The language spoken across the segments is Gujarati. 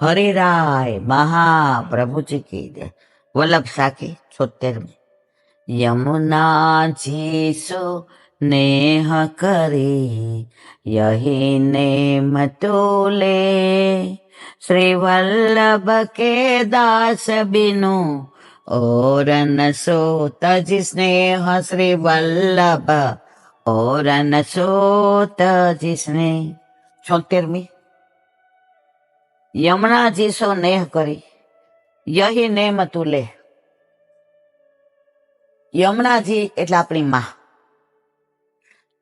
हरे राय महाप्रभु जी की जय वल्लभ साखी छोतेर में। यमुना जी सो नेह करी, यही ने मतोले श्री वल्लभ के दास बिनु और न सोत जी श्री वल्लभ और न सोत जी छोतेर में। યમુનાજી સો નેહ કરી, યહી નેમ તુલે યમુનાજી એટલે આપણી માં.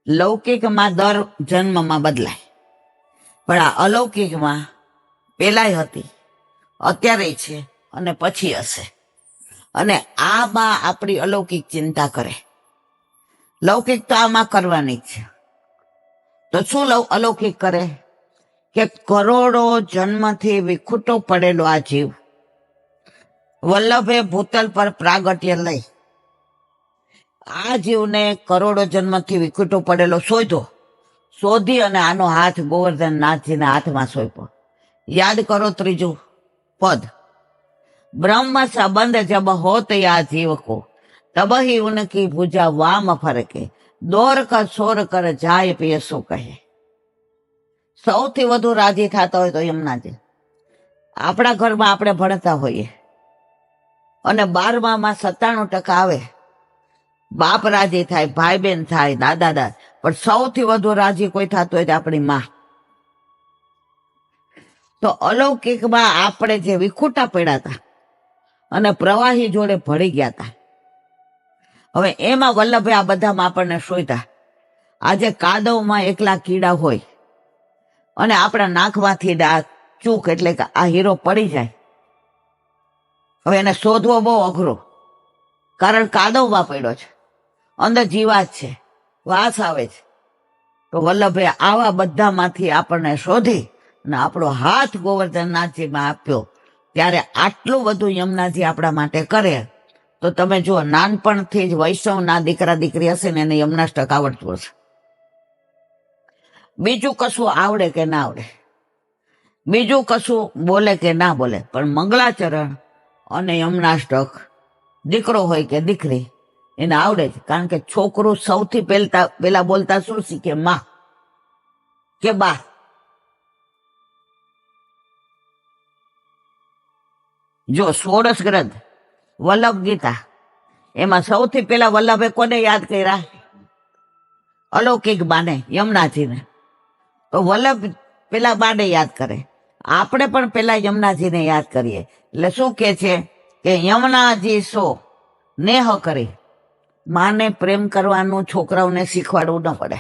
લૌકિકમાં દર જન્મમાં બદલાય. પણ આ અલૌકિકમાં પેલાય હતી, અત્યારે છે અને પછી હશે. અને આ માં આપણી અલૌકિક ચિંતા કરે. લૌકિક તો આમાં કરવાની જ છે. તો શું લૌ અલૌકિક કરે? કે કરોડો જન્મથી વિખુટો પડેલો આ જીવ. વલ્લભે ભૂતલ પર પ્રાગટ્ય લઈ. આ જીવને કરોડો જન્મથી વિખુટો પડેલો શોધો. શોધી અને આનો હાથ ગોવર્ધન નાથજીના હાથમાં સોંપ્યો. યાદ કરો ત્રીજું પદ. બ્રહ્મ સંબંધ જબ હોત આ યા જીવકો. તબહી ઉનકી ભૂજા વામ ફરકે. દોર કર સોર કર જાય પીએ કહે. સૌથી વધુ રાજી થતા હોય તો યમુનાજી. આપણા ઘરમાં આપણે ભણતા હોઈએ. અને બારમામાં સત્તાણું ટકા આવે. બાપ રાજી થાય ભાઈ બહેન થાય, દાદા દાદા. પણ સૌથી વધુ રાજી કોઈ થતું હોય તો આપણી માં. તો અલૌકિકમાં આપણે જે વિખૂટા પડ્યા હતા અને પ્રવાહી જોડે ભળી ગયા હતા. હવે એમાં વલ્લભે આ બધામાં આપણને શોધ્યા. આજે કાદવમાં એકલા કીડા હોય. અને આપણા નાકમાંથી આ ચૂક એટલે કે આ હીરો પડી જાય. હવે એને શોધવો બહુ અઘરો. કારણ કાદવમાં પડ્યો છે. અંદર જીવાત છે. વાસ આવે છે. તો વલ્લભે આવા બધામાંથી આપણને શોધી અને આપણો હાથ ગોવર્ધનનાથજીમાં આપ્યો. ત્યારે આટલું બધું યમુનાજી આપણા માટે કરે. તો તમે જુઓ, નાનપણથી જ વૈષ્ણવના દીકરા દીકરી હશે ને એને યમનાષ્ટક આવડતું હશે. બીજું કશું આવડે કે ના આવડે? બીજું કશું બોલે કે ના બોલે? પણ મંગળાચરણ અને યમનાષ્ટક, દીકરો હોય કે દીકરી, એને આવડે જ. કારણ કે છોકરું સૌથી પહેલતા પેલા બોલતા શું શીખે? માં કે બા જો સોળસ ગ્રંથ, વલ્લભ ગીતા, એમાં સૌથી પહેલા વલ્લભે કોને યાદ કર્યા? અલૌકિક બાને, યમુનાજીને. તો વલ્લભ પેલા બાને યાદ કરે. આપણે પણ પેલા યમુનાજીને યાદ કરીએ. એટલે શું કે છે કે યમુનાજી સો, નેહ કરી. માને પ્રેમ કરવાનું છોકરાઓને શીખવાડવું ન પડે.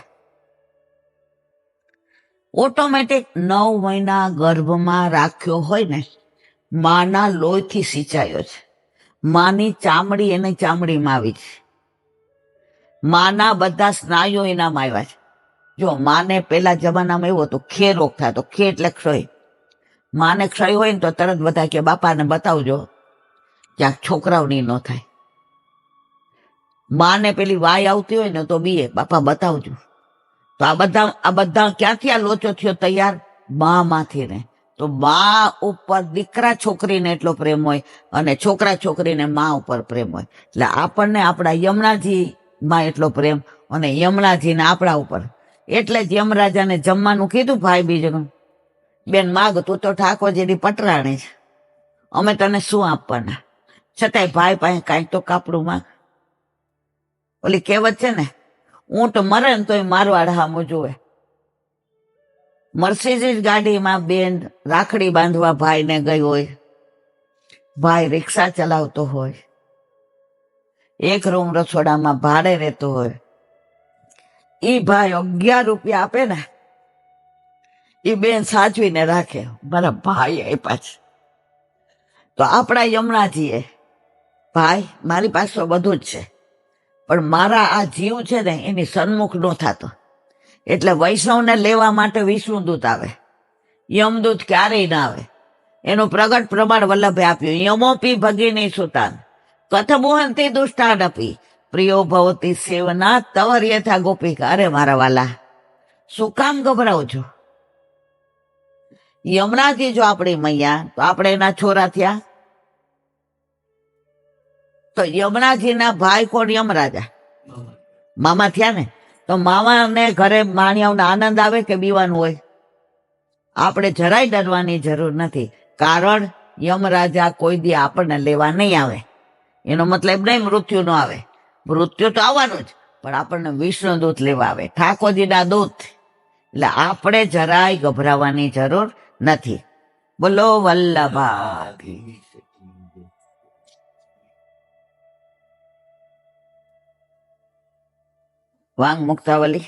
ઓટોમેટિક નવ મહિના ગર્ભમાં રાખ્યો હોય ને, માના લોહીથી સિંચાયો છે. માની ચામડી એની ચામડીમાં આવી છે. માના બધા સ્નાયુઓ એનામાં આવ્યા છે. જો માને પેલા જમાનામાં એવું હતું ખે રોગ થતો ખે એટલે ક્ષય. માને ક્ષય હોય ને તો તરત બધા કે, બાપાને બતાવજો, ક્યાંક છોકરાઓની ન થાય. માને પેલી વાય આવતી હોય ને તો બીએ, બાપા, બતાવજો. તો આ બધા આ બધા ક્યાંથી આ લોચો થયો તૈયાર? મા માંથી ને. તો મા ઉપર દીકરા છોકરીને એટલો પ્રેમ હોય અને છોકરા છોકરીને મા ઉપર પ્રેમ હોય. એટલે આપણને આપણા યમુનાજી માં એટલો પ્રેમ અને યમુનાજીને આપણા ઉપર. એટલે જ યમરાજાને જમવાનું કીધું ભાઈ બીજનું. બેન, માગ, તું તો ઠાકોરજીની પટરાણી છે. અમે તને શું આપવાના? છતાંય ભાઈ પાસે કાંઈક તો કાપડું માગ. ઓલી કહેવત છે ને, ઊંટ મરે ને તોય મારવાડ હામો જોવે મર્સિડીઝ ગાડીમાં બેન રાખડી બાંધવા ભાઈને ગઈ હોય. ભાઈ રિક્ષા ચલાવતો હોય. એક રૂમ રસોડામાં ભાડે રહેતો હોય. ઈ ભાઈ અગિયાર રૂપિયા આપે ને એ બેન સાચવીને રાખે. મારા ભાઈ આપ્યા છે. તો આપણા યમુનાજીએ ભાઈ, મારી પાસે બધું જ છે. પણ મારા આ જીવ છે ને, એની સન્મુખ નો થતો. એટલે વૈષ્ણવને લેવા માટે વિષ્ણુદૂત આવે. યમદૂત ક્યારેય ના આવે. એનું પ્રગટ પ્રમાણ વલ્લભે આપ્યું. યમોપી ભગીની સુતાન. કથમોહંતી દુષ્ટાડપી પ્રિયો ભવતી સેવના તવર યથા ગોપિકા અરે મારા વાલા. શું કામ ગભરાવ છો? યમુનાથી જો આપણી મૈયા, તો આપણે એના છોરા થયા? તો યમુનાજીના ભાઈ કોણ? યમરાજા. મામા થયા ને? તો મામાને ઘરે માણિયાઓને આનંદ આવે કે બીવાનું હોય? આપણે જરાય ડરવાની જરૂર નથી, કારણ યમરાજા કોઈ દી આપણને લેવા નહીં આવે. એનો મતલબ નહીં, મૃત્યુ નો આવે. મૃત્યુ તો આવવાનું જ. પણ આપણને વિષ્ણુ દૂત લેવા આવે. ઠાકોરજીના દૂત. એટલે આપણે જરાય ગભરાવાની જરૂર નથી. બોલો વલ્લભા વાંગ મુક્તાવલી.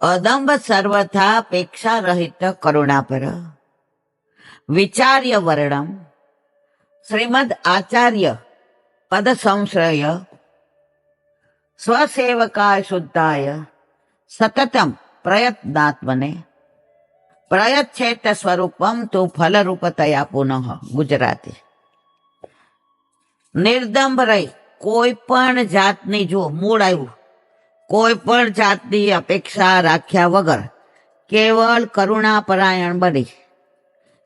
અદંબ સર્વથા પેક્ષા રહિત કરુણા પર વિચાર્ય વર્ણમ. શ્રીમદ આચાર્ય પદ સંશ્રય સ્વસેવકાય શુદ્ધાય સતતમ પ્રયત્નાત્મને પ્રયચ્છેત સ્વરૂપમ તું ફલરૂપતયા પુનઃ ગુજરાતી. નિર્દંભ રહી કોઈ પણ જાતની જો મૂળ આવ્યું, કોઈ પણ જાતની અપેક્ષા રાખ્યા વગર કેવળ કરુણાપરાયણ બની.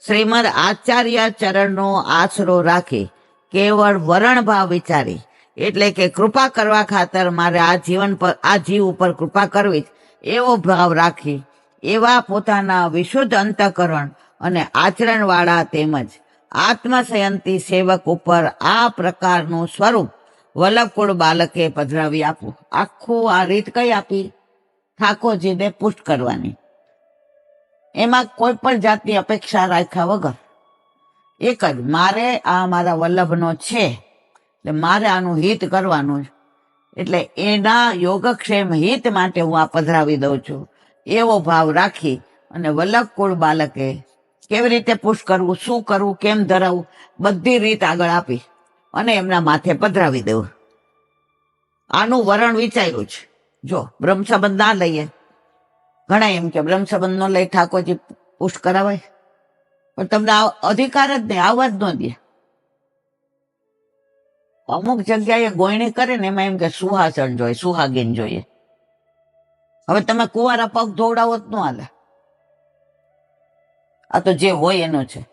શ્રીમદ આચાર્ય ચરણનો આશરો રાખી કેવળ વરણભાવ વિચારી. એટલે કે કૃપા કરવા ખાતર મારે આ જીવન પર, આ જીવ ઉપર કૃપા કરવી એવો ભાવ રાખી એવા પોતાના વિશુદ્ધ અંતકરણ અને આચરણવાળા તેમજ આત્મસયંતી સેવક ઉપર આ પ્રકારનું સ્વરૂપ વલ્લભકુળ બાલકે પધરાવી આપવું આખું આ રીત કઈ આપી? ઠાકોરજીને પુષ્ટ કરવાની. એમાં કોઈ પણ જાતની અપેક્ષા રાખ્યા વગર. એક જ, મારે આ મારા વલ્લભનો છે. એટલે મારે આનું હિત કરવાનું છે. એટલે એના યોગક્ષેમ હિત માટે હું આ પધરાવી દઉં છું. એવો ભાવ રાખી અને વલ્લભકુળ બાલકે કેવી રીતે પુશ કરવું, શું કરવું, કેમ ધરાવવું બધી રીત આગળ આપી અને એમના માથે પધરાવી દેવું આનું વરણ વિચાર્યું છે. જો, બ્રહ્મસંબંધ ના લઈએ. ઘણા એમ કે બ્રહ્મ સંબંધનો લઈ ઠાકોરજી પુષ્ટ કરાવાય. પણ તમને અધિકાર જ નહીં આવવા જ ન દે. અમુક જગ્યાએ ગોયણી કરે ને એમાં એમ કે સુહાસન જોઈએ, સુહાગીન જોઈએ. હવે તમે કુંવારા પગ ધોવડાવો જ ન હાલે. આ તો જે હોય એનું છે.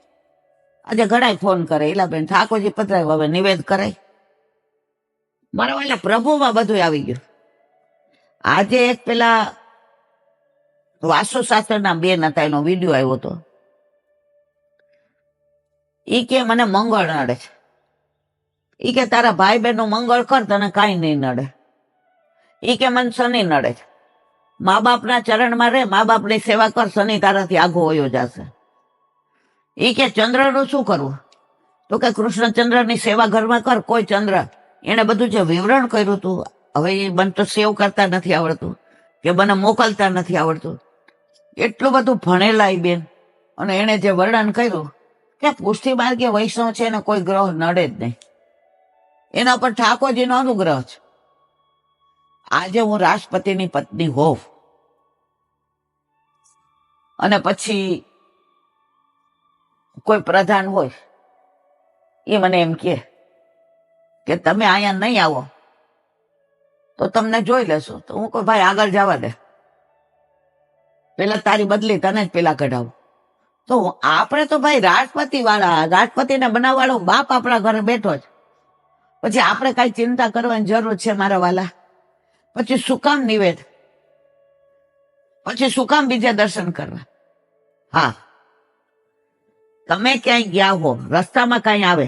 આજે ઘણા ફોન કરે ઇલાબેન ઠાકોરજી પધરાય, હવે નિવેદ કરાય. મારા વાલા પ્રભુમાં બધું આવી ગયું. આજે એક પેલા વાસ્તુશાસ્ત્રના બેન હતા એનો વીડિયો આવ્યો હતો ઈ કે મને મંગળ નડે. છે ઈ કે તારા ભાઈ બહેન મંગળ કર, તને કાંઈ નહીં નડે. ઈ કે મને શનિ નડે. છે મા બાપના ચરણમાં રહે મા બાપની સેવા કર, શનિ તારાથી આગો હોયો જશે. ઈ કે ચંદ્રનું શું કરવું? તો કે કૃષ્ણચંદ્રની સેવા ઘરમાં કર, કોઈ ચંદ્ર. એને બધું જે વિવરણ કર્યું હતું હવે એ મને તો સેવ કરતા નથી આવડતું, કે મને મોકલતા નથી આવડતું. એટલું બધું ભણેલા બેન. અને એને જે વર્ણન કર્યું કે પુષ્ટિ માર્ગે વૈષ્ણવ છે એને કોઈ ગ્રહ નડે જ નહીં. એના પર ઠાકોરજીનો અનુગ્રહ છે. આજે હું રાષ્ટ્રપતિની પત્ની હોવ અને પછી કોઈ પ્રધાન હોય, એ મને એમ કે કે તમે અહીંયા નહીં આવો, તો તમને જોઈ લેશો. તો હું કોઈ ભાઈ, આગળ જવા દે. પેલા તારી બદલી તને જ પેલા કઢાવું. તો આપણે તો ભાઈ રાષ્ટ્રપતિ વાળા, રાષ્ટ્રપતિને બનાવવાળો બાપ આપણા ઘરે બેઠો છે પછી આપણે કઈ ચિંતા કરવાની જરૂર છે મારા વાલા? પછી શું કામ નિવેદ? પછી શું કામ બીજા દર્શન કરવા? હા. તમે ક્યાંય ગયા હો, રસ્તામાં કઈ આવે?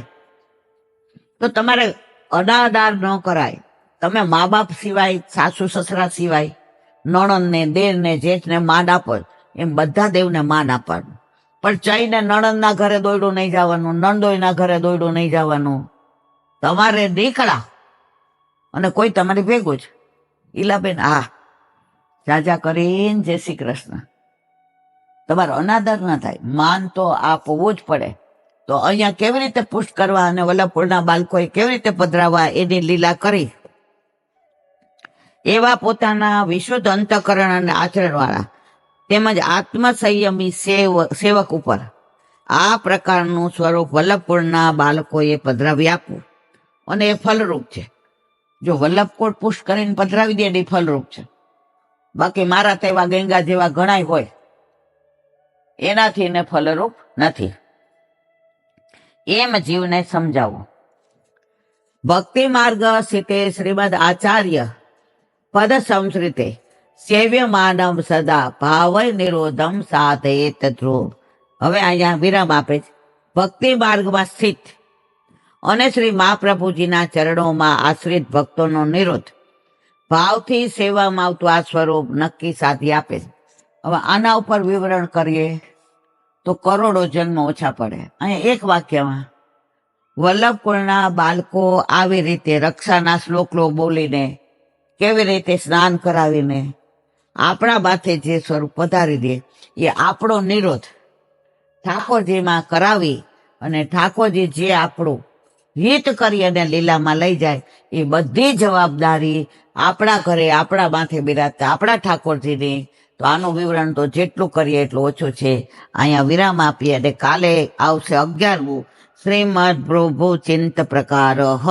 તો તમારે અડાદાર ન કરાય. તમે મા બાપ સિવાય, સાસુ, સસરા સિવાય નણંદ ને દેર ને જેઠ ને માન આપો. એમ બધા દેવને માન આપવાનું. પણ ચઈને નણંદના ઘરે દોડું નહીં જવાનું નંદોઈના ઘરે દોડું નહીં જવાનું. તમારે નીકળા અને કોઈ તમારી ભેગું જ. ઈલાબેન, હા. જાજા કરીને જય શ્રી કૃષ્ણ. તમારો અનાદર ના થાય. માન તો આપવું જ પડે. તો અહીંયા કેવી રીતે પુષ્ટ કરવા અને વલ્લભપુરના બાળકોએ કેવી રીતે પધરાવા એની લીલા કરી? એવા પોતાના વિશુદ્ધ અંતકરણ અને આચરણવાળા તેમજ આત્મસંયમી સેવ, સેવક ઉપર આ પ્રકારનું સ્વરૂપ વલ્લભપુરના બાળકોએ પધરાવી આપવું. અને એ ફલરૂપ છે. જો વલ્લભકોટ પુષ્ટ કરીને પધરાવી દે એ ફલરૂપ છે. બાકી મારા તેવા ગંગા જેવા ઘણાય હોય. એનાથી એને ફલરૂપ નથી. એમ જીવને સમજાવો. ભક્તિ માર્ગ સ્થિતે શ્રીમદ આચાર્ય પદ સંસ્કૃતે સેવ્ય માનવ સદા ભાવય નિરોધમ સાધયેત ધ્રુવ હવે અહીંયા વિરામ આપે છે. ભક્તિ માર્ગમાં સ્થિત અને શ્રી મહાપ્રભુજીના ચરણોમાં આશ્રિત ભક્તોનો નિરોધ ભાવથી સેવામાં આવતું આ સ્વરૂપ નક્કી સાધી આપે છે. હવે આના ઉપર વિવરણ કરીએ તો કરોડો જન્મ ઓછા પડે. અહીંયા એક વાક્યમાં વલ્લભકુળના બાળકો આવી રીતે રક્ષાના શ્લોકો બોલીને કેવી રીતે સ્નાન કરાવીને આપણા માથે જે સ્વરૂપ પધારી દે, એ આપણો નિરોધ ઠાકોરજીમાં કરાવી અને ઠાકોરજી જે આપણું હિત કરી અને લીલામાં લઈ જાય, એ બધી જવાબદારી આપણા ઘરે આપણા માથે બિરાજતા આપણા ઠાકોરજીની. તો આનું વિવરણ તો જેટલું કરીએ એટલું ઓછું છે. અહીંયા વિરામ આપીએ અને કાલે આવશે અગિયારમું. શ્રીમદ પ્રભુ ચિંત પ્રકાર હ.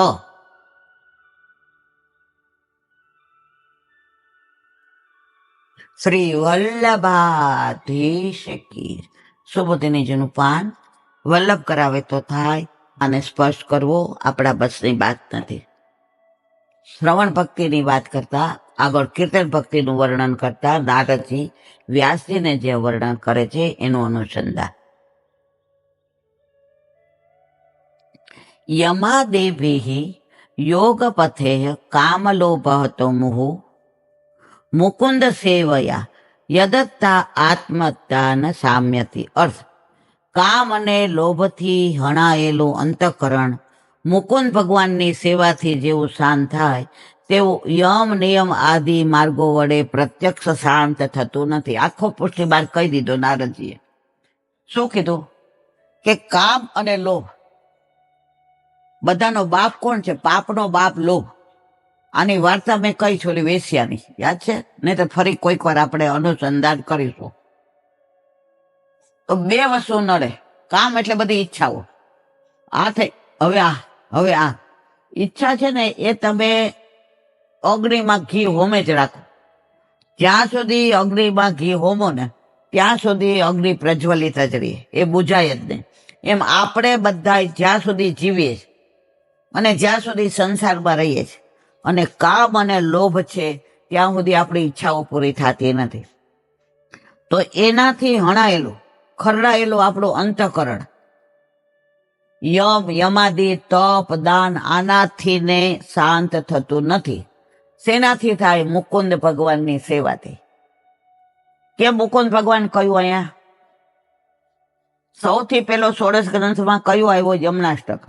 શ્રી વલ્લભાધીશ કી સુબોધિનીજીનું પાન વલ્લભ કરાવે તો થાય અને સ્પષ્ટ કરવો આપણા બસની વાત નથી. શ્રવણ ભક્તિની વાત કરતા, આગળ કીર્તન ભક્તિનું વર્ણન કરતા નારદજી વ્યાસજીને જે વર્ણન કરે છે એનું અનુસંધાન. પથેહ કામલોભ હતો મુહુ મુકુંદ સેવયા. યદત્તા આત્મત્તાન સામ્યથી અર્થ, કામ અને લોભથી હણાયેલું અંતઃકરણ. મુકુંદ ભગવાનની સેવાથી જેવું શાંત થાય, તેવું યમ નિયમ આદિ માર્ગો વડે પ્રત્યક્ષ શાંત થતું નથી. આખો પુષ્ટિબાર કહી દીધો નારદજીએ. શું કીધું? કે કામ અને લોભ. બધાનો બાપ કોણ છે? પાપનો બાપ લોભ. આની વાર્તા મેં કઈ છોડી વેશ્યાની યાદ છે? નહીં તો ફરી કોઈક વાર આપણે અનુસંધાન કરીશું. તો બે વસ્તુ નડે. કામ એટલે બધી ઈચ્છાઓ. આ થઈ. હવે આ. હવે આ. ઈચ્છા છે ને એ તમે અગ્નિમાં ઘી હોમે જ રાખો. જ્યાં સુધી અગ્નિમાં ઘી હોમો ને, ત્યાં સુધી અગ્નિ પ્રજ્વલિત જ રહીએ એ બુજાય જ નહીં. એમ આપણે બધા જ્યાં સુધી જીવીએ અને જ્યાં સુધી સંસારમાં રહીએ છીએ. અને કામ અને લોભ છે, ત્યાં સુધી આપણી ઈચ્છાઓ પૂરી થતી નથી. તો એનાથી હણાયેલું, ખરડાયેલું આપણું અંતઃકરણ. યમ, યમાદી, તપ, દાન આનાથી ને શાંત થતું નથી. શેનાથી થાય? મુકુંદ ભગવાનની સેવાથી. કેમ મુકુંદ ભગવાન કયું અહીંયા? સૌથી પેલો સોળસ ગ્રંથમાં કયું આવ્યો? યમનાષ્ટક.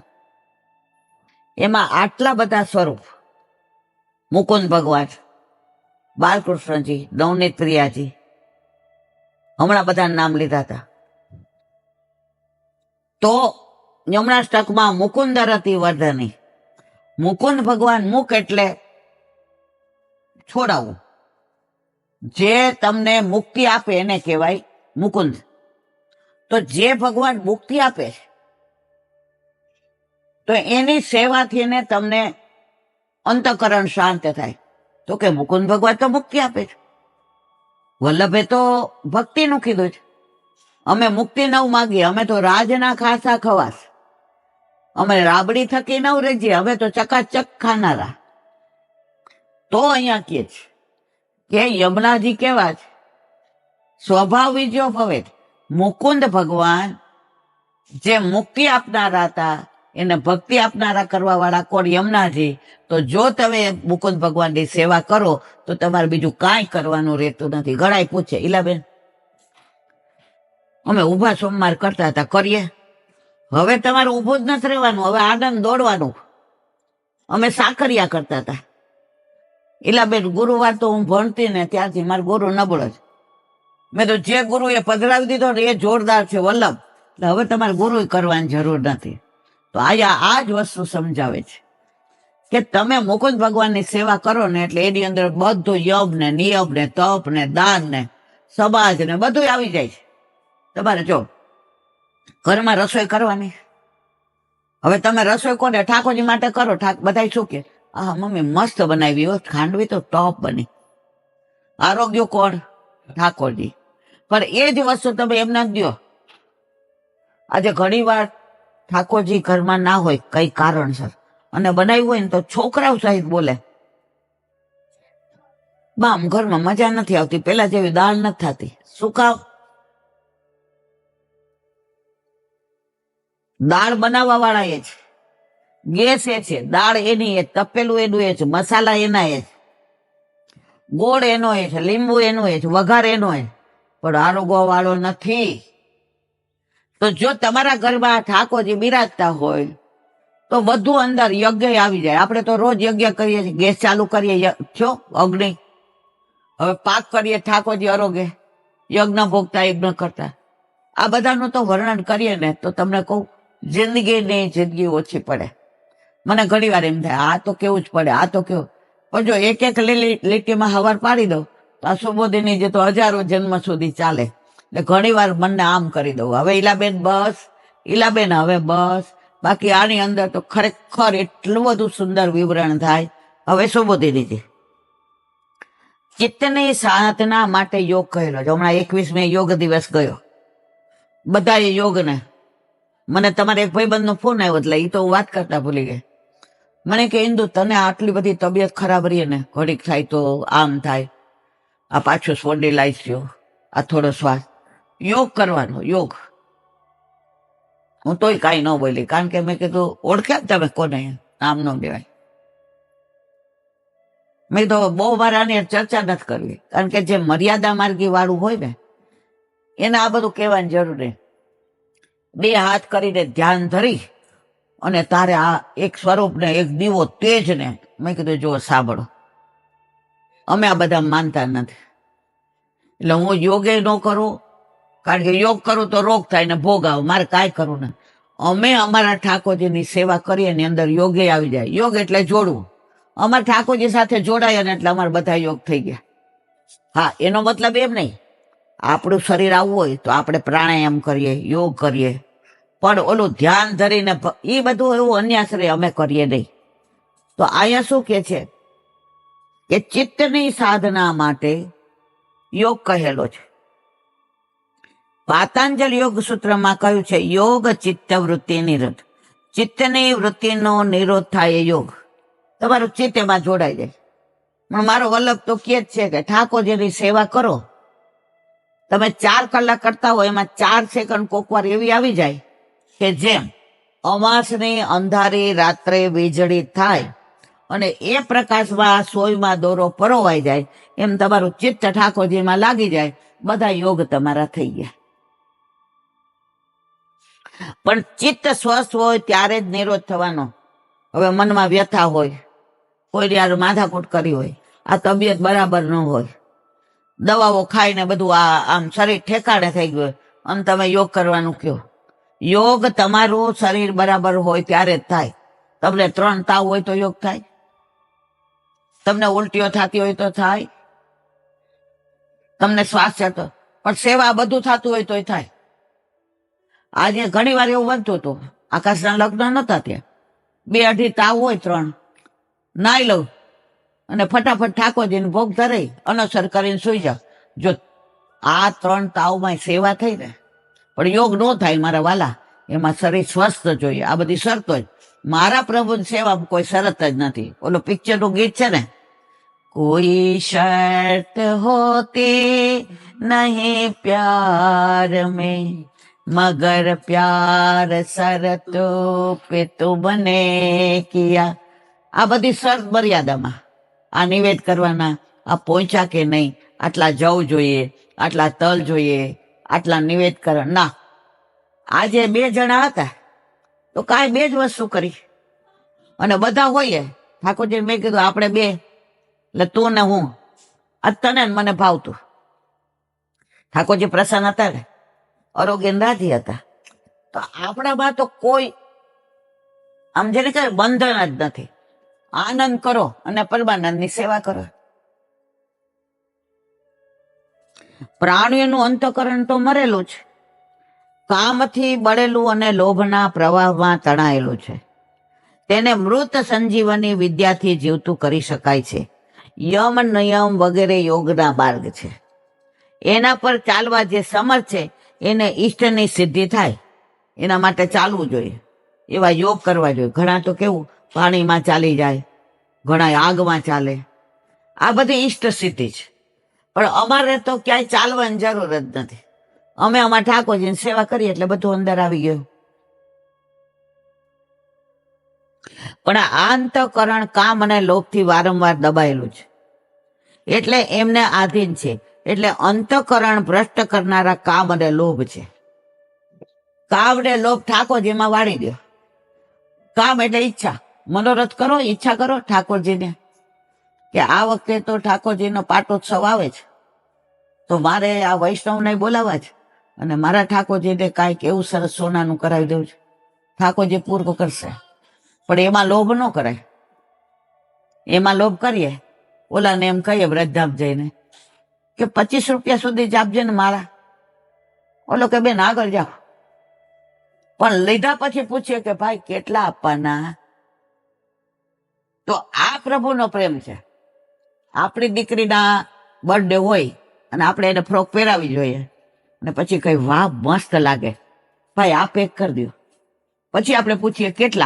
એમાં આટલા બધા સ્વરૂપ. મુકુંદ ભગવાન, બાલકૃષ્ણજી નવનીત પ્રિયાજી હમણાં બધા નામ લીધા હતા. તો યમનાષ્ટકમાં મુકુંદર હતી વર્ધની. મુકુંદ ભગવાન મુક એટલે છોડાવું. જે તમને મુક્તિ આપે એને કહેવાય મુકુંદ. તો જે ભગવાન મુક્તિ આપે તો એની સેવાથી ને તમને અંતકરણ શાંત થાય. તો કે મુકુંદ ભગવાન તો મુક્તિ આપે છે. વલ્લભે તો ભક્તિનું કીધું છે. અમે મુક્તિ નવ માગીએ, અમે તો રાજના ખાસા ખવાસ. અમે રાબડી થકી નવ રહીએ અમે તો ચકાચક ખાનારા. તો અહીંયા કે છે. કે યમુનાજી કેવા છે? સ્વભાવ વિજયો ભવે મુકુંદ ભગવાન જે મુક્તિ આપનારા હતા એને ભક્તિ આપનારા કરવા વાળા કોણ યમુનાજી? તો જો તમે મુકુંદ ભગવાનની સેવા કરો, તો તમારે બીજું કાંઈ કરવાનું રહેતું નથી. ગળાય પૂછે, ઈલાબેન, અમે ઊભા સોમવાર કરતા હતા, કરીએ? હવે તમારે ઊભું જ નથી રહેવાનું, હવે આનંદ દોડવાનું. અમે સાકરિયા કરતા હતા. ઈલાબેન, ગુરુવાર તો હું ભણતી ને ત્યારથી મારો ગુરુ નબળો જ મેં તો જે ગુરુએ પધરાવી દીધો ને એ જોરદાર છે, વલ્લભ. એટલે હવે તમારે ગુરુ કરવાની જરૂર નથી. તો આયા આ જ વસ્તુ સમજાવે છે કે તમે મુકુંદ ભગવાનની સેવા કરો ને એટલે એની અંદર બધું યમ ને નિયમ ને તપ ને દાન ને સમાજ ને બધું આવી જાય છે. તમારે જો ઘરમાં રસોઈ કરવાની. હવે તમે રસોઈ કોને ઠાકોરજી માટે કરો? ઠાક બધા શું કે? આ મમ્મી, મસ્ત બનાવી હો, ખાંડવી તો ટોપ બની. આરોગ્ય કોણ? ઠાકોરજી. પણ એ જ વસ્તુ તમે એમને દો આજે ઘણી વાર ઠાકોરજી ઘરમાં ના હોય કઈ કારણસર. અને બનાવ્યું હોય ને તો છોકરાઓ સહિત બોલે. બામ ઘરમાં મજા નથી આવતી. પેલા જેવી દાળ નથી થતી. સુકાવ દાળ બનાવવા વાળા એ છે. ગેસ એ છે. દાળ એની એ, તપેલું એનું એ છે. મસાલા એના એ છે. ગોળ એનો એ છે. લીંબુ એનું એ છે. વઘાર એનો એ પણ આરોગો વાળો નથી. તો જો તમારા ઘરમાં ઠાકોરજી બિરાજતા હોય, તો બધું અંદર યજ્ઞ આવી જાય. આપણે તો રોજ યજ્ઞ કરીએ છીએ. ગેસ ચાલુ કરીએ. છો? અગ્નિ. હવે પાક કરીએ ઠાકોરજી અરોગે. યજ્ઞ ભોગતા, યજ્ઞ કરતા. આ બધાનું તો વર્ણન કરીએ ને, તો તમને કહું, જિંદગીની જિંદગી ઓછી પડે. મને ઘણી વાર એમ થાય, આ તો કેવું જ પડે, આ તો કેવું. પણ જો એક એક લીલી લીટીમાં હવાર પાડી દઉં, તો આ સુબોધીની જે તો હજારો જન્મ સુધી ચાલે. એટલે ઘણી વાર મનને આમ કરી દઉં. હવે ઈલાબેન બસ, ઈલાબેન હવે બસ. બાકી આની અંદર તો ખરેખર એટલું બધું સુંદર વિવરણ થાય. હવે સુબોધીનીજી ચિત્તની સાધના માટે યોગ કહેલો છે. હમણાં એકવીસમી યોગ દિવસ ગયો. બધાએ યોગને. મને તમારે એક ભાઈબંધનો ફોન આવ્યો એટલે એ તો વાત કરતા ભૂલી ગઈ. મને કે, ઇન્દુ, તને આટલી બધી તબિયત ખરાબ રહી ને ઘડીક થાય તો આમ થાય. આ પાછું સ્પોન્ડિલાઇઝ થયું. આ થોડો શ્વાસ. યોગ કરવાનો, યોગ. હું તોય કાંઈ ન બોલી, કારણ કે મેં કીધું, ઓળખ્યા તમે કોને, નામ ન લેવાય. મેં તો બહુ મારાની ચર્ચા નથી કરવી, કારણ કે જે મર્યાદા માર્ગી વાળું હોય ને, એને આ બધું કહેવાની જરૂર નહીં. બે હાથ કરીને ધ્યાન ધરી, અને તારે આ એક સ્વરૂપને એક દીવો તેજ ને, મેં કીધું જો સાંભળો. અમે આ બધા માનતા નથી. એટલે હું યોગે ન કરું કારણ કે યોગ કરું તો રોગ થાય ને ભોગ આવે. મારે કાંઈ કરવું ને અમે અમારા ઠાકોરજીની સેવા કરીએ એની અંદર યોગે આવી જાય. યોગ એટલે જોડવું. અમારા ઠાકોરજી સાથે જોડાયા ને એટલે અમારા બધા યોગ થઈ ગયા. હા, એનો મતલબ એમ નહીં. આપણું શરીર આવવું હોય તો આપણે પ્રાણાયામ કરીએ, યોગ કરીએ. પણ ઓલું ધ્યાન ધરીને એ બધું એવું અન્યાશ્રય અમે કરીએ નહીં. તો અહીંયા શું કે છે? કે ચિત્તની સાધના માટે યોગ કહેલો છે. પાતાંજલ યોગ સૂત્રમાં કહ્યું છે, યોગ ચિત્ત વૃત્તિ નિરોધ. ચિત્તની વૃત્તિનો નિરોધ થાય યોગ. તમારું ચિત્ત એમાં જોડાઈ જાય. પણ મારો વલ્લભ તો કે જ છે કે ઠાકોરજીની સેવા કરો. તમે ચાર કલાક કરતા હોય, એમાં ચાર સેકન્ડ કોકવાર એવી આવી જાય કે જેમ અમાસની અંધારી રાત્રે વીજળી થાય અને એ પ્રકાશમાં સોયમાં દોરો પરોવાઈ જાય, એમ તમારું ચિત્ત ઠાકોરજીમાં લાગી જાય. બધા યોગ તમારા થઈ ગયા. પણ ચિત્ત સ્વસ્થ હોય ત્યારે જ નિરોધ થવાનો. હવે મનમાં વ્યથા હોય કોઈ યાર માથાકૂટ કરી હોય, આ તબિયત બરાબર ન હોય. દવાઓ ખાઈને બધું આ, આમ શરીર ઠેકાણે થઈ ગયું અને તમે યોગ કરવાનું કયો યોગ તમારું શરીર બરાબર હોય ત્યારે જ થાય. તમને ત્રણ તાવ હોય તો યોગ થાય. તમને ઉલટીઓ થતી હોય તો થાય. તમને શ્વાસ તો પણ સેવા બધું થતું હોય તોય થાય. આજે ઘણી વાર એવું બનતું હતું. આકાશના લગ્ન નતા ત્યાં બે અઢી તાવ હોય ત્રણ. નાઈ લઉં. અને ફટાફટ ઠાકોરજીને ભોગ ધરાઈ અનસર કરીને સુઈ જાવ જો આ ત્રણ તાવમાં સેવા થઈ ને, પણ યોગ ન થાય મારા વાલા, એમાં શરીર સ્વસ્થ જોઈએ. આ બધી શરતો જ. મારા પ્રભુની સેવામાં કોઈ શરત જ નથી. ઓલો પિક્ચરનું ગીત છે ને, કોઈ શર્ત હોતી નહીં પ્યાર में मगर प्यार शरतो पे तुमने किया આ બધી શરત મર્યાદામાં આ નિવેદ કરવાના આ પહોંચ્યા કે નહીં આટલા જવ જોઈએ આટલા તલ જોઈએ આટલા નિવેદ કરવા ના આજે બે જણા હતા તો કાંઈ બે જ વસ્તુ કરી અને બધા હોઈએ ઠાકોરજી મેં કીધું આપણે બે એટલે તું ને હું આ તને ને મને ભાવતું ઠાકોરજી પ્રસન્ન હતા ને રાજી હતા તો આપણામાં તો કોઈ આમ જેને કહે બંધન જ નથી. આનંદ કરો અને પરમાનંદની સેવા કરો. પ્રાણીઓનું અંતકરણ તો મરેલું છે. કામથી બળેલું અને લોભના પ્રવાહમાં તણાયેલું છે. તેને મૃત સંજીવની વિદ્યાથી જીવતું કરી શકાય છે. યમ, નિયમ વગેરે યોગના માર્ગ છે. એના પર ચાલવા જે સમર્થ છે એને ઈષ્ટની સિદ્ધિ થાય. એના માટે ચાલવું જોઈએ. એવા યોગ કરવા જોઈએ. ઘણા તો કેવું, પાણીમાં ચાલી જાય ઘણા આગમાં ચાલે. આ બધી ઈષ્ટ સિદ્ધિ છે. પણ અમારે તો ક્યાંય ચાલવાની જરૂર જ નથી. અમે અમારા ઠાકોરજીની સેવા કરીએ એટલે બધું અંદર આવી ગયું. પણ આ અંતકરણ કામ અને લોભથી વારંવાર દબાયેલું છે. એટલે એમને આધીન છે. એટલે અંતકરણ ભ્રષ્ટ કરનારા કામ અને લોભ છે. કામ ને લોભ ઠાકોરજીમાં વાળી દો. કામ એટલે ઈચ્છા. મનોરથ કરો, ઈચ્છા કરો ઠાકોરજીને. કે આ વખતે તો ઠાકોરજીનો પાટોત્સવ આવે છે. તો મારે આ વૈષ્ણવને બોલાવવા છે. અને મારા ઠાકોરજીને કાંઈક એવું સરસ સોનાનું કરાવી દેવું છે. ઠાકોરજી પૂર્વ કરશે. પણ એમાં લોભ ન કરાય. એમાં લોભ કરીએ. ઓલાને એમ કહીએ વૃદ્ધામ જઈને. કે પચીસ રૂપિયા સુધી જ આપજે ને મારા? ઓલો કે, બેન, આગળ જાઓ. પણ લીધા પછી પૂછીએ કે, ભાઈ, કેટલા આપવાના? તો આ પ્રભુનો પ્રેમ છે. આપણી દીકરીના બર્થડે હોય અને આપણે એને ફ્રોક પહેરાવી જોઈએ અને પછી કઈ વાહ મસ્ત લાગે. ભાઈ, આ પેક કરી દો પછી આપણે પૂછીએ, કેટલા?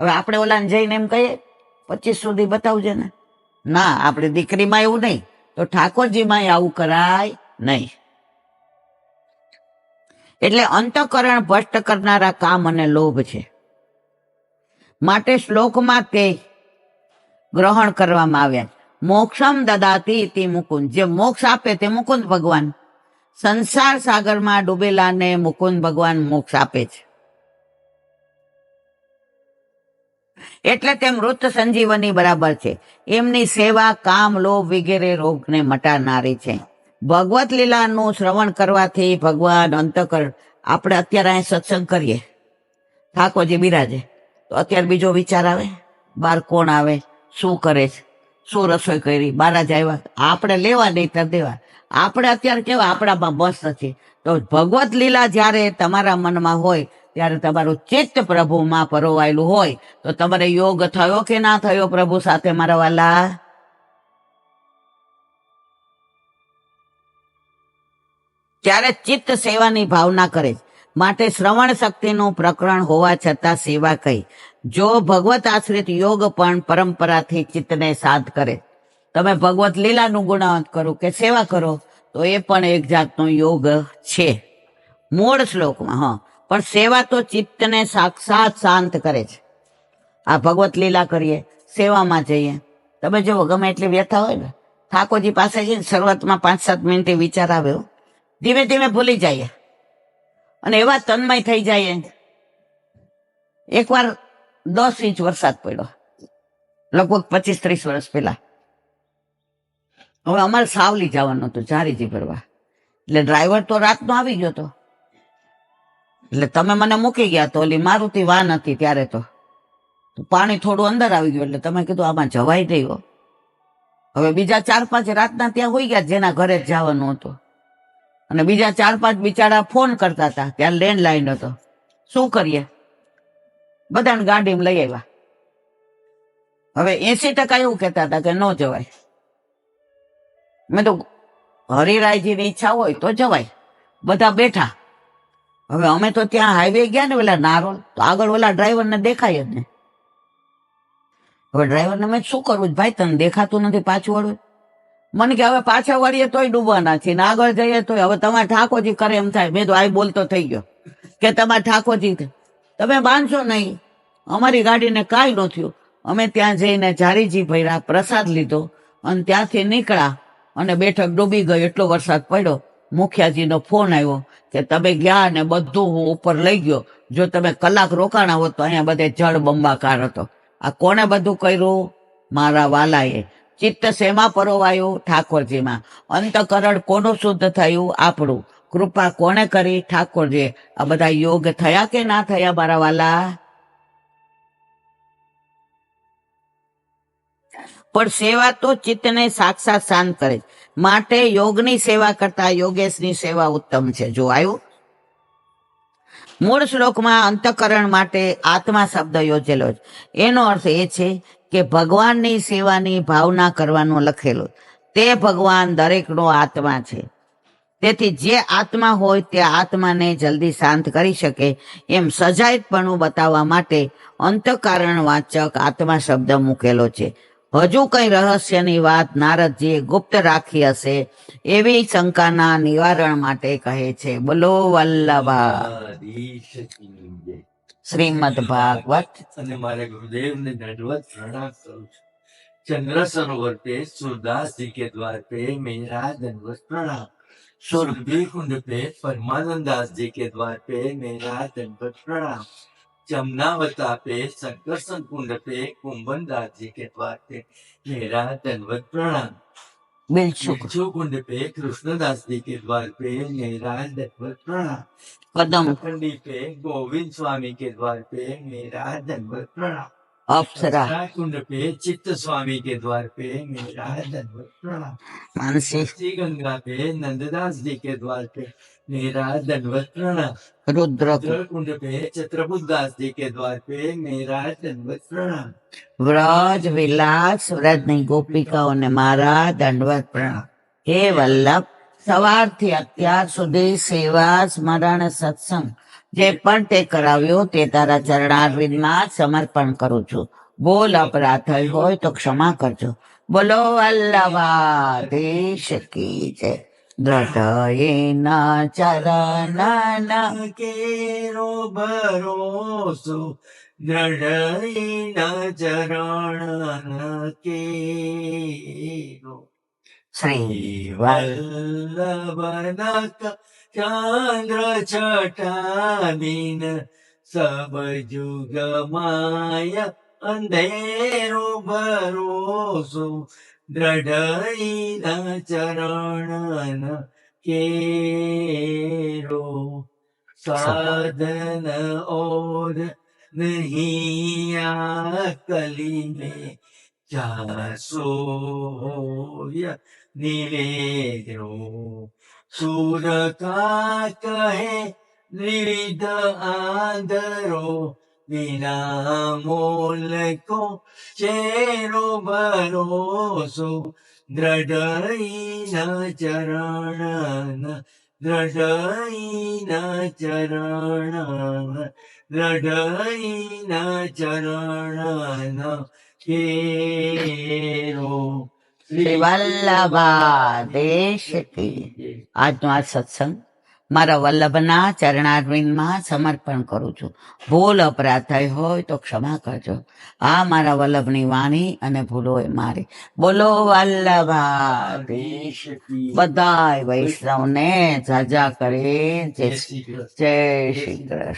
હવે આપણે ઓલાને જઈને એમ કહીએ, પચીસ સુધી બતાવજે ને. ના, આપણી દીકરીમાં એવું નહીં. તો ઠાકોરજીમાં આવું કરાય નહીં. એટલે અંતકરણ ભ્રષ્ટ કરનારા કામ અને લોભ છે. માટે શ્લોકમાં તે ગ્રહણ કરવામાં આવ્યા મોક્ષમ દદાતી તે મુકુંદ. જે મોક્ષ આપે તે મુકુંદ ભગવાન. સંસાર સાગરમાં ડૂબેલાને મુકુંદ ભગવાન મોક્ષ આપે છે. એટલે તે મૃત સંજીવની બરાબર છે. એમની સેવા, કામ, લોભ વગેરે રોગને મટાડનારી છે. ભગવત લીલાનું શ્રવણ કરવાથી ભગવાન અંતકર આપણે અત્યારે અહીં સત્સંગ કરીએ. ઠાકોરજી બિરાજે. તો અત્યારે બીજો વિચાર આવે? બાર કોણ આવે? શું કરે છે? શું રસોઈ કરી? બારા આવ્યા. આપણે લેવા નહીં તો દેવા. આપણે અત્યારે કેવા? આપણામાં મસ્ત છે. તો ભગવત લીલા જ્યારે તમારા મનમાં હોય ત્યારે તમારું ચિત્ત પ્રભુમાં પરોવાયેલું હોય, તો તમારે યોગ થયો કે ના થયો પ્રભુ સાથે મારા ત્યારે ચિત્ત સેવાની ભાવના કરે. માટે શ્રવણ શક્તિનું પ્રકરણ હોવા છતાં સેવા કહી. જો ભગવત આશ્રિત યોગ પણ પરંપરાથી ચિત્તને શાંત કરે. તમે ભગવત લીલાનું ગુણાવત કરો કે સેવા કરો, તો એ પણ એક જાતનો યોગ છે. મૂળ શ્લોકમાં, હા. પણ સેવા તો ચિત્તને સાક્ષાત શાંત કરે છે. આ ભગવત લીલા કરીએ, સેવામાં જઈએ. તમે જો ગમે એટલી વ્યથા હોય ને, ઠાકોરજી પાસે જઈને શરૂઆતમાં પાંચ સાત મિનિટે વિચાર આવ્યો ધીમે ધીમે ભૂલી જઈએ. અને એવા તન્મય થઈ જાય એકવાર દસ ઇંચ વરસાદ પડ્યો. લગભગ પચીસ ત્રીસ વર્ષ પહેલા. હવે અમારે સાવલી જવાનું હતું ચારીજી ભરવા. એટલે ડ્રાઈવર તો રાતનો આવી ગયો હતો એટલે તમે મને મૂકી ગયા તો ઓલી મારુતિ વાન હતી ત્યારે તો. પાણી થોડું અંદર આવી ગયું એટલે તમે કીધું આમાં જવાય દેવો હવે બીજા ચાર પાંચ રાતના ત્યાં હોઈ ગયા જેના ઘરે જ જવાનું હતું. અને બીજા ચાર પાંચ બિચારા ફોન કરતા હતા ત્યાં લેન્ડલાઈન હતો. શું કરીએ? બધાને ગાડીમાં લઈ આવ્યા. હવે એસી ટકા એવું કહેતા હતા કે ન જવાય. મેં તો હરિરાયજીની ઈચ્છા હોય તો જવાય. બધા બેઠા. હવે અમે તો ત્યાં હાઈવે ગયા ને પેલા નારોલ, તો આગળ ઓલા ડ્રાઈવરને દેખાય જ ને. હવે ડ્રાઈવરને મેં શું કરવું? ભાઈ, તને દેખાતું નથી પાછું વળવું મને કે હવે પાછા વળીએ તોય ડૂબવાના છે ને આગળ જઈએ તોય. હવે તમારે ઠાકોરજી કરે એમ થાય. મેં તો આ બોલતો થઈ ગયો કે તમારે ઠાકોરજી તમે બાંધશો નહીં. અમારી ગાડીને કાંઈ ન થયું. અમે ત્યાં જઈને જારીજી ભૈરા પ્રસાદ લીધો અને ત્યાંથી નીકળ્યા અને બેઠક ડૂબી ગઈ. એટલો વરસાદ પડ્યો. મુખિયાજીનો ફોન આવ્યો કે તમે ગયા ને બધું હું ઉપર લઈ ગયો. જો તમે કલાક રોકાણા હોત તો અહીંયા બધે જળ બંબાકાર હતો. આ કોણે બધું કર્યું? મારા વાલાએ. ચિત્ત શેમાં પરોવાયું? ઠાકોરજીમાં. અંતકરણ કોનું શુદ્ધ થયું? આપણું. કૃપા કોણે કરી? ઠાકોરજી આ બધા યોગ થયા કે ના થયા મારા વાલા? પણ સેવા તો ચિત્તને સાક્ષાત શાંત કરે છે. માટે યોગની સેવા કરતા યોગેશની સેવા ઉત્તમ છે. જો આવ્યું મૂળ શ્લોકમાં અંતકરણ માટે આત્મા શબ્દ યોજેલો છે. એનો અર્થ એ છે કે ભગવાનની સેવાની ભાવના કરવાનું લખેલો તે ભગવાન દરેકનો આત્મા છે. તેથી જે આત્મા હોય તે આત્માને જલ્દી શાંત કરી શકે એમ સજાયતપણું બતાવવા માટે અંતકારણ વાચક આત્મા શબ્દ મૂકેલો છે. હજુ કઈ રહસ્યની વાત નારદજીએ ગુપ્ત રાખી હશે એવી શંકાના નિવારણ માટે કહે છે બોલો વલ્લભા આદિશ કી જય. શ્રીમદ ભાગવત અને મારા ગુરુદેવને દંડવત પ્રણામ કરું છું ચંદ્ર સરોવર पे सूरदास जी के द्वार पे मेरा दंडवत प्रणाम સુર सुरभि कुंड पे परमानंद दास जी के द्वार पे मेरा दंडवत प्रणाम जमुनावता पे संकर्षण कुंड पे कुंभन जी के द्वार पे मेरा धनवत प्रणाम। मिलचो कुंड पे कृष्णदास जी के द्वार पे मेरा धनवत प्रणाम। पदम खंडी पे गोविंद स्वामी के द्वार पे मेरा धनवत प्रणाम। अप्सरा कुंड पे चित्त स्वामी के द्वार पे मेरा धनवत प्रणाम। मानसी। गंगा पे नंददास जी के द्वार पे मेरा दंडवत प्रणाम રુદ્ર कुंड पे चित्रबुद्ध दास जी के द्वार पे मेरा दंडवत प्रणाम વ્રજ વિલાસ વ્રજની ગોપિકાઓને મારા દંડવત પ્રણામ હે વલ્લભ સવારથી અત્યાર સુધી સેવા સ્મરણ સત્સંગ જે પણ તે કરાવ્યો તે તારા ચરણારવિંદમાં સમર્પણ કરું છું બોલ અપરાધ થયો હોય તો ક્ષમા કરજો બોલો વલ્લભાધીશ કી જય द्रढयेन चरणसु द्रढये न चरणन केरो श्रीवल्लभनक चान्द्र चटादिन सबजुगमाय अन्धेरो भरोसु દ્રઢઈના ચરણ કેરો સાધન ઓર નહીં કલી મે જાસોય નિવેરો સુર કા કહે નિધ આંધરો વિના મોલ કો ચેરો ભરોસો દ્રઢઈના ચરણ દ્રઢઈના ચરણ દ્રઢઈના ચરણ કેરો શ્રી વલ્લભા દેશ આજનો આ સત્સંગ મારા વલ્લભના ચરણારવિંદમાં સમર્પણ કરું છું. ભૂલ અપરાધ થઈ હોય તો ક્ષમા કરજો. આ મારા વલ્લભની વાણી અને ભૂલો એ મારી. બોલો વલ્લભાધીશ, બધાય વૈષ્ણવને સજા કરે. જય શ્રી કૃષ્ણ.